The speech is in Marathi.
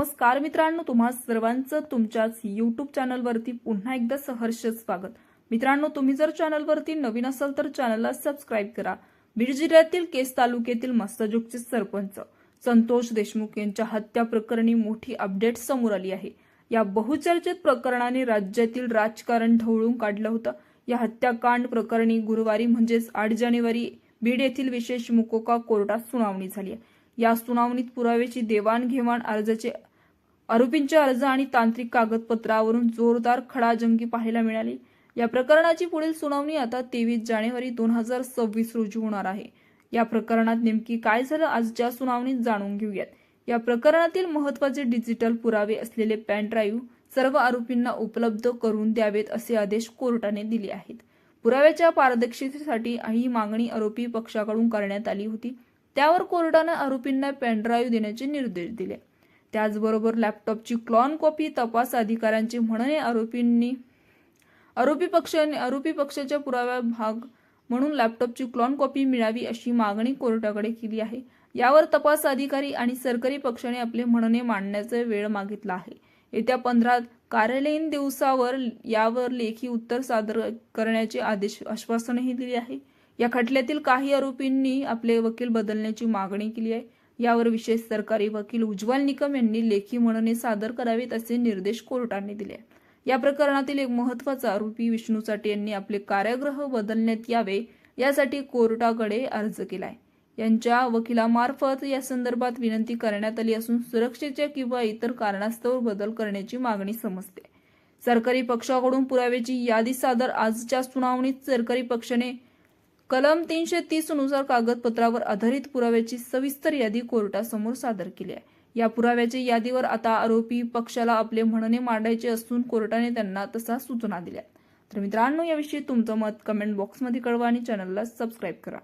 नमस्कार मित्रांनो तुम्हा सर्वांचं तुमच्याच यूट्यूब चॅनलवरती पुन्हा एकदा सहर्ष स्वागत. मित्रांनो तुम्ही जर चॅनलवरती नवीन असाल तर चॅनलला सबस्क्राईब करा. बीड जिल्ह्यातील केस तालुक्यातील मस्तजुगचे सरपंच संतोष देशमुख यांच्या हत्या प्रकरणी मोठी अपडेट समोर आली आहे. या बहुचर्चित प्रकरणाने राज्यातील राजकारण ढवळून काढलं होतं. या हत्याकांड प्रकरणी गुरुवारी म्हणजेच आठ जानेवारी बीड येथील विशेष मुकोका कोर्टात सुनावणी झाली आहे. या सुनावणीत पुराव्याची देवाणघेवाण अर्जाचे आरोपींचे अर्ज आणि तांत्रिक कागदपत्रावरून जोरदार खडाजंगी पाहायला मिळाली. या प्रकरणाची पुढील सुनावणी आता तेवीस जानेवारी दोन हजार सव्वीस रोजी होणार आहे. या प्रकरणात नेमकी काय झालं आजच्या सुनावणीत जाणून घेऊयात. या प्रकरणातील महत्त्वाचे डिजिटल पुरावे असलेले पॅन ड्राईव्ह सर्व आरोपींना उपलब्ध करून द्यावेत असे आदेश कोर्टाने दिले आहेत. पुराव्याच्या पारदर्शकतेसाठी ही मागणी आरोपी पक्षाकडून करण्यात आली होती. त्यावर कोर्टाने आरोपींना पेनड्राईव्ह देण्याचे निर्देश दिले. त्याचबरोबर लॅपटॉपची क्लॉन कॉपी तपास अधिकाऱ्यांचे म्हणणे आरोपींनी. आरोपी पक्षाने आरोपी पक्षाच्या पुराव्या भाग म्हणून लॅपटॉपची क्लॉन कॉपी मिळावी अशी मागणी कोर्टाकडे केली आहे. यावर तपास अधिकारी आणि सरकारी पक्षाने आपले म्हणणे मांडण्याचा वेळ मागितला आहे. येत्या पंधरा कार्यालयीन दिवसावर यावर लेखी उत्तर सादर करण्याचे आदेश आश्वासनही दिले आहे. या खटल्यातील काही आरोपींनी आपले वकील बदलण्याची मागणी केली आहे. यावर विशेष सरकारी वकील उज्ज्वल निकम यांनी लेखी म्हणणे सादर करावेत असे निर्देश कोर्टाने दिले. या प्रकरणातील एक महत्त्वाचा आरोपी विष्णू साठे यांनी आपले कार्यग्रह बदलण्यात यावे यासाठी कोर्टाकडे अर्ज केलाय. यांच्या वकिलामार्फत या संदर्भात विनंती करण्यात आली असून सुरक्षेच्या किंवा इतर कारणास्तव बदल करण्याची मागणी समजते. सरकारी पक्षाकडून पुराव्याची यादी सादर आजच्या सुनावणीत सरकारी पक्षाने कलम तीनशे तीसनुसार कागदपत्रावर आधारित पुराव्याची सविस्तर यादी कोर्टासमोर सादर केली आहे. या पुराव्याच्या यादीवर आता आरोपी पक्षाला आपले म्हणणे मांडायचे असून कोर्टाने त्यांना तसा सूचना दिल्या तर मित्रांनो याविषयी तुमचं मत कमेंट बॉक्समध्ये कळवा आणि चॅनलला सबस्क्राईब करा.